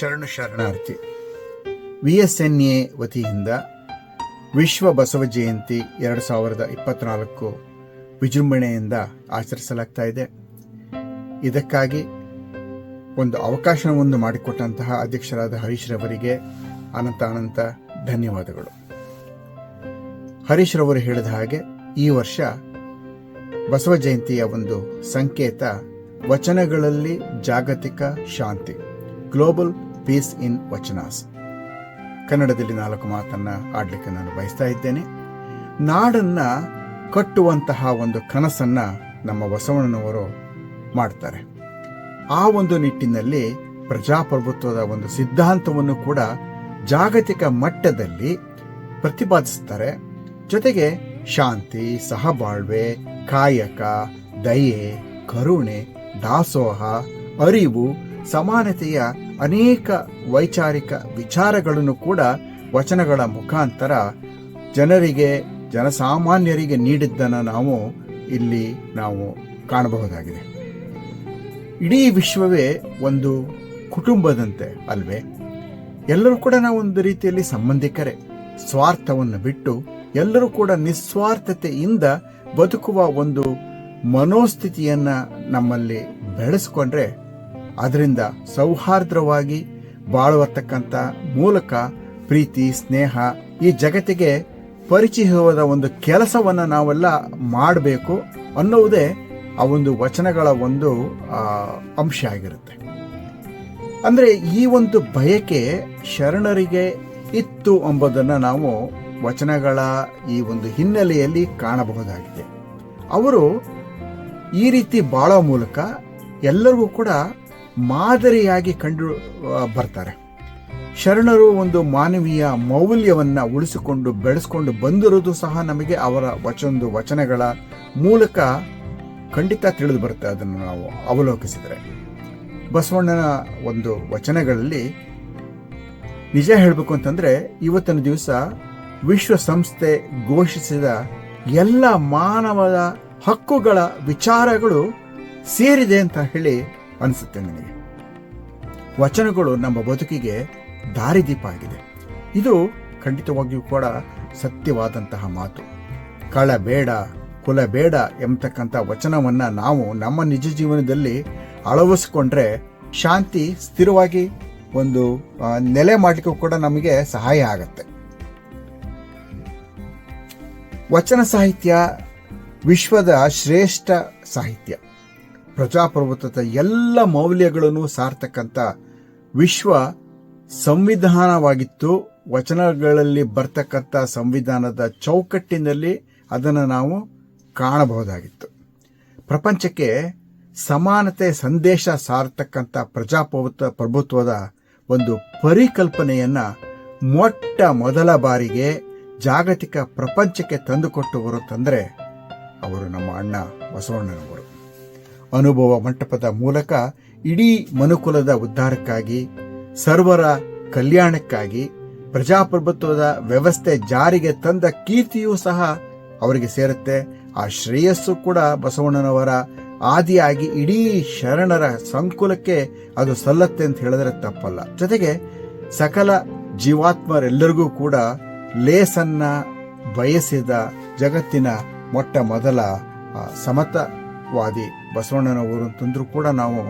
ಶರಣು ಶರಣಾರ್ಥಿ. V S N A ವತಿಯಿಂದ ವಿಶ್ವ ಬಸವ ಜಯಂತಿ ಎರಡು ಸಾವಿರದ ಇಪ್ಪತ್ನಾಲ್ಕು ವಿಜೃಂಭಣೆಯಿಂದ ಆಚರಿಸಲಾಗ್ತಾ ಇದೆ. ಇದಕ್ಕಾಗಿ ಒಂದು ಅವಕಾಶವನ್ನು ಮಾಡಿಕೊಟ್ಟಂತಹ ಅಧ್ಯಕ್ಷರಾದ ಹರೀಶ್ ರವರಿಗೆ ಅನಂತ ಅನಂತ ಧನ್ಯವಾದಗಳು. ಹರೀಶ್ ರವರು ಹೇಳಿದ ಹಾಗೆ ಈ ವರ್ಷ ಬಸವ ಜಯಂತಿಯ ಒಂದು ಸಂಕೇತ ವಚನಗಳಲ್ಲಿ ಜಾಗತಿಕ ಶಾಂತಿ, ಗ್ಲೋಬಲ್ ಪೀಸ್ ಇನ್ ವಚನಾಸ್ ಕನ್ನಡದಲ್ಲಿ ನಾಲ್ಕು ಮಾತನ್ನ ಆಡ್ಲಿಕ್ಕೆ ನಾನು ಬಯಸ್ತಾ ಇದ್ದೇನೆ. ನಾಡನ್ನ ಕಟ್ಟುವಂತಹ ಒಂದು ಕನಸನ್ನ ನಮ್ಮ ಬಸವಣ್ಣನವರು ಮಾಡ್ತಾರೆ. ಆ ಒಂದು ನಿಟ್ಟಿನಲ್ಲಿ ಪ್ರಜಾಪ್ರಭುತ್ವದ ಒಂದು ಸಿದ್ಧಾಂತವನ್ನು ಕೂಡ ಜಾಗತಿಕ ಮಟ್ಟದಲ್ಲಿ ಪ್ರತಿಪಾದಿಸ್ತಾರೆ. ಜೊತೆಗೆ ಶಾಂತಿ, ಸಹಬಾಳ್ವೆ, ಕಾಯಕ, ದಯೆ, ಕರುಣೆ, ದಾಸೋಹ, ಅರಿವು, ಸಮಾನತೆಯ ಅನೇಕ ವೈಚಾರಿಕ ವಿಚಾರಗಳನ್ನು ಕೂಡ ವಚನಗಳ ಮುಖಾಂತರ ಜನರಿಗೆ, ಜನಸಾಮಾನ್ಯರಿಗೆ ನೀಡಿದ್ದನ್ನು ನಾವು ಇಲ್ಲಿ ನಾವು ಕಾಣಬಹುದಾಗಿದೆ. ಇಡೀ ವಿಶ್ವವೇ ಒಂದು ಕುಟುಂಬದಂತೆ ಅಲ್ವೇ? ಎಲ್ಲರೂ ಕೂಡ ನಾವು ಒಂದು ರೀತಿಯಲ್ಲಿ ಸಂಬಂಧಿಕರೇ. ಸ್ವಾರ್ಥವನ್ನು ಬಿಟ್ಟು ಎಲ್ಲರೂ ಕೂಡ ನಿಸ್ವಾರ್ಥತೆಯಿಂದ ಬದುಕುವ ಒಂದು ಮನೋಸ್ಥಿತಿಯನ್ನು ನಮ್ಮಲ್ಲಿ ಬೆಳೆಸ್ಕೊಂಡ್ರೆ ಅದರಿಂದ ಸೌಹಾರ್ದವಾಗಿ ಬಾಳುವತಕ್ಕಂಥ ಮೂಲಕ ಪ್ರೀತಿ, ಸ್ನೇಹ ಈ ಜಗತ್ತಿಗೆ ಪರಿಚಯವಾದ ಒಂದು ಕೆಲಸವನ್ನ ನಾವೆಲ್ಲ ಮಾಡಬೇಕು ಅನ್ನುವುದೇ ಆ ಒಂದು ವಚನಗಳ ಒಂದು ಅಂಶ ಆಗಿರುತ್ತೆ. ಅಂದ್ರೆ ಈ ಒಂದು ಬಯಕೆ ಶರಣರಿಗೆ ಇತ್ತು ಎಂಬುದನ್ನ ನಾವು ವಚನಗಳ ಈ ಒಂದು ಹಿನ್ನೆಲೆಯಲ್ಲಿ ಕಾಣಬಹುದಾಗಿದೆ. ಅವರು ಈ ರೀತಿ ಬಾಳೋ ಮೂಲಕ ಎಲ್ಲರಿಗೂ ಕೂಡ ಮಾದರಿಯಾಗಿ ಕಂಡು ಬರ್ತಾರೆ. ಶರಣರು ಒಂದು ಮಾನವೀಯ ಮೌಲ್ಯವನ್ನು ಉಳಿಸಿಕೊಂಡು, ಬೆಳೆಸ್ಕೊಂಡು ಬಂದಿರೋದು ಸಹ ನಮಗೆ ಅವರ ವಚನದ ವಚನಗಳ ಮೂಲಕ ಖಂಡಿತ ತಿಳಿದು ಬರುತ್ತೆ ಅದನ್ನು ನಾವು ಅವಲೋಕಿಸಿದರೆ. ಬಸವಣ್ಣನ ಒಂದು ವಚನಗಳಲ್ಲಿ ನಿಜ ಹೇಳಬೇಕು ಅಂತಂದರೆ, ಇವತ್ತಿನ ದಿವಸ ವಿಶ್ವಸಂಸ್ಥೆ ಘೋಷಿಸಿದ ಎಲ್ಲ ಮಾನವ ಹಕ್ಕುಗಳ ವಿಚಾರಗಳು ಸೇರಿದೆ ಅಂತ ಹೇಳಿ ಅನಿಸುತ್ತೆ ನನಗೆ. ವಚನಗಳು ನಮ್ಮ ಬದುಕಿಗೆ ದಾರಿದೀಪ ಆಗಿದೆ ಇದು ಖಂಡಿತವಾಗಿಯೂ ಕೂಡ ಸತ್ಯವಾದಂತಹ ಮಾತು. ಕಳ ಬೇಡ ಕುಲ ಬೇಡ ಎಂಬತಕ್ಕಂಥ ವಚನವನ್ನು ನಾವು ನಮ್ಮ ನಿಜ ಜೀವನದಲ್ಲಿ ಅಳವಡಿಸಿಕೊಂಡ್ರೆ ಶಾಂತಿ ಸ್ಥಿರವಾಗಿ ಒಂದು ನೆಲೆ ಮಾಡಲಿಕ್ಕೂ ಕೂಡ ನಮಗೆ ಸಹಾಯ ಆಗತ್ತೆ. ವಚನ ಸಾಹಿತ್ಯ ವಿಶ್ವದ ಶ್ರೇಷ್ಠ ಸಾಹಿತ್ಯ. ಪ್ರಜಾಪ್ರಭುತ್ವದ ಎಲ್ಲ ಮೌಲ್ಯಗಳನ್ನು ಸಾರ್ತಕ್ಕಂಥ ವಿಶ್ವ ಸಂವಿಧಾನವಾಗಿತ್ತು. ವಚನಗಳಲ್ಲಿ ಬರ್ತಕ್ಕಂಥ ಸಂವಿಧಾನದ ಚೌಕಟ್ಟಿನಲ್ಲಿ ಅದನ್ನು ನಾವು ಕಾಣಬಹುದಾಗಿತ್ತು. ಪ್ರಪಂಚಕ್ಕೆ ಸಮಾನತೆ ಸಂದೇಶ ಸಾರತಕ್ಕಂಥ ಪ್ರಜಾಪ್ರಭುತ್ವ ಪ್ರಭುತ್ವದ ಒಂದು ಪರಿಕಲ್ಪನೆಯನ್ನ ಮೊಟ್ಟ ಮೊದಲ ಬಾರಿಗೆ ಜಾಗತಿಕ ಪ್ರಪಂಚಕ್ಕೆ ತಂದುಕೊಟ್ಟವರು ತಂದರೆ ಅವರು ನಮ್ಮ ಅಣ್ಣ ಬಸವಣ್ಣನವರು. ಅನುಭವ ಮಂಟಪದ ಮೂಲಕ ಇಡೀ ಮನುಕುಲದ ಉದ್ಧಾರಕ್ಕಾಗಿ ಸರ್ವರ ಕಲ್ಯಾಣಕ್ಕಾಗಿ ಪ್ರಜಾಪ್ರಭುತ್ವದ ವ್ಯವಸ್ಥೆ ಜಾರಿಗೆ ತಂದ ಕೀರ್ತಿಯೂ ಸಹ ಅವರಿಗೆ ಸೇರುತ್ತೆ. ಆ ಶ್ರೇಯಸ್ಸು ಕೂಡ ಬಸವಣ್ಣನವರ ಆದಿಯಾಗಿ ಇಡೀ ಶರಣರ ಸಂಕುಲಕ್ಕೆ ಅದು ಸಲ್ಲತ್ತೆ ಅಂತ ಹೇಳಿದ್ರೆ ತಪ್ಪಲ್ಲ. ಜೊತೆಗೆ ಸಕಲ ಜೀವಾತ್ಮರೆಲ್ಲರಿಗೂ ಕೂಡ ಲೇಸನ್ನ ಬಯಸಿದ ಜಗತ್ತಿನ ಮೊಟ್ಟ ಮೊದಲ ಆ, ಸಮತವಾದಿ ಬಸವಣ್ಣನವರು ಅಂತಂದ್ರೂ ಕೂಡ ನಾವು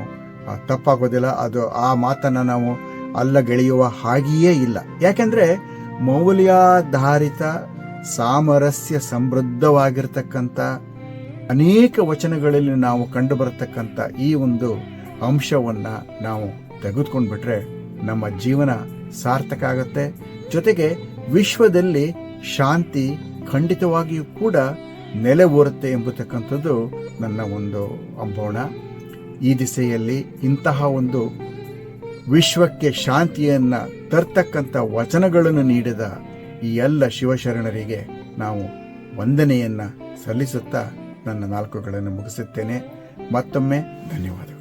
ತಪ್ಪಾಗೋದಿಲ್ಲ. ಅದು, ಆ ಮಾತನ್ನು ನಾವು ಅಲ್ಲಗೆಳೆಯುವ ಹಾಗೆಯೇ ಇಲ್ಲ. ಯಾಕೆಂದರೆ ಮೌಲ್ಯಾಧಾರಿತ ಸಾಮರಸ್ಯ ಸಮೃದ್ಧವಾಗಿರ್ತಕ್ಕಂಥ ಅನೇಕ ವಚನಗಳಲ್ಲಿ ನಾವು ಕಂಡು ಬರತಕ್ಕಂಥ ಈ ಒಂದು ಅಂಶವನ್ನು ನಾವು ತೆಗೆದುಕೊಂಡ್ಬಿಟ್ರೆ ನಮ್ಮ ಜೀವನ ಸಾರ್ಥಕ ಆಗುತ್ತೆ. ಜೊತೆಗೆ ವಿಶ್ವದಲ್ಲಿ ಶಾಂತಿ ಖಂಡಿತವಾಗಿಯೂ ಕೂಡ ನೆಲೆ ಊರುತ್ತೆ ಎಂಬತಕ್ಕಂಥದ್ದು ನನ್ನ ಒಂದು ಅಂಬೋಣ. ಈ ದಿಸೆಯಲ್ಲಿ ಇಂತಹ ಒಂದು ವಿಶ್ವಕ್ಕೆ ಶಾಂತಿಯನ್ನ ತರ್ತಕ್ಕಂಥ ವಚನಗಳನ್ನು ನೀಡಿದ ಈ ಎಲ್ಲ ಶಿವಶರಣರಿಗೆ ನಾವು ವಂದನೆಯನ್ನ ಸಲ್ಲಿಸುತ್ತಾ ನನ್ನ ನಾಲ್ಕುಗಳನ್ನು ಮುಗಿಸುತ್ತೇನೆ. ಮತ್ತೊಮ್ಮೆ ಧನ್ಯವಾದ